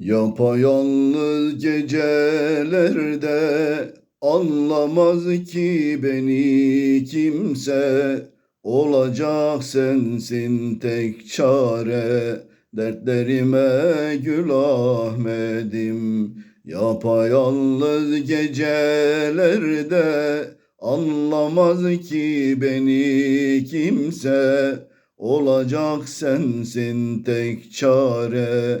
Yapayalnız gecelerde anlamaz ki beni kimse. Olacak sensin tek çare dertlerime gül Ahmet'im. Yapayalnız gecelerde anlamaz ki beni kimse. Olacak sensin tek çare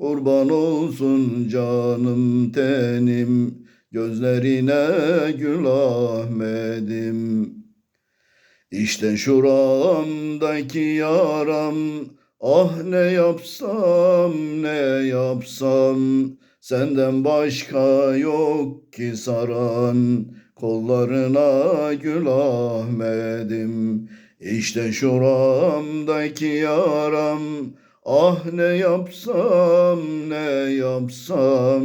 Kurban olsun canım tenim, gözlerine gül Ahmet'im. İşte şuramdaki yaram, ah ne yapsam ne yapsam, senden başka yok ki saran, kollarına gül Ahmet'im. İşte şuramdaki yaram, Ah ne yapsam ne yapsam?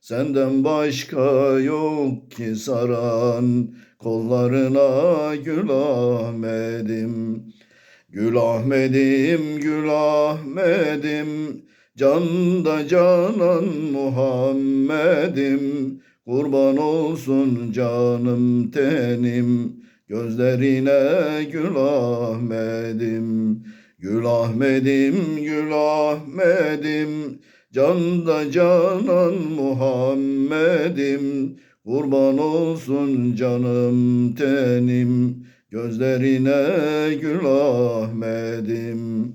Senden başka yok ki saran. Kollarına gül Ahmet'im. Gül Ahmet'im gül Ahmet'im. Canda canan Muhammed'im. Kurban olsun canım tenim. Gözlerine gül Ahmet'im. Gül Ahmet'im, Gül Ahmet'im, canda canan Muhammed'im, kurban olsun canım tenim, gözlerine Gül Ahmet'im.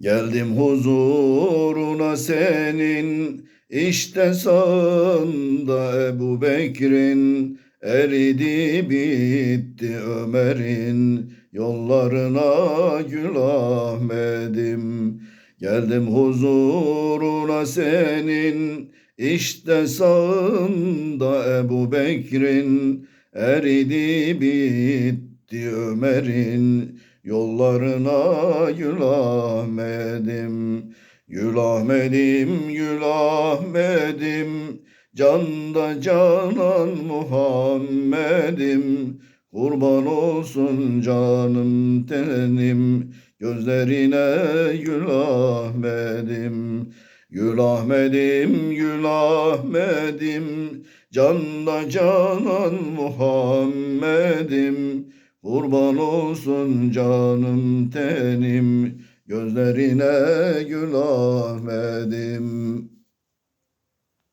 Geldim huzuruna senin, işte sağında Ebu Bekir'in, eridi bitti Ömer'in, Yollarına gül Ahmet'im Geldim huzuruna senin. İşte sağında Ebu Bekir'in. Eridi bitti Ömer'in. Yollarına gül Ahmet'im Gül Ahmet'im, Gül Ahmet'im Canda canan Muhammed'im Kurban olsun canım tenim, gözlerine gül Ahmet'im. Gül Ahmet'im, gül Ahmet'im, canda canan Muhammed'im. Kurban olsun canım tenim, gözlerine gül Ahmet'im.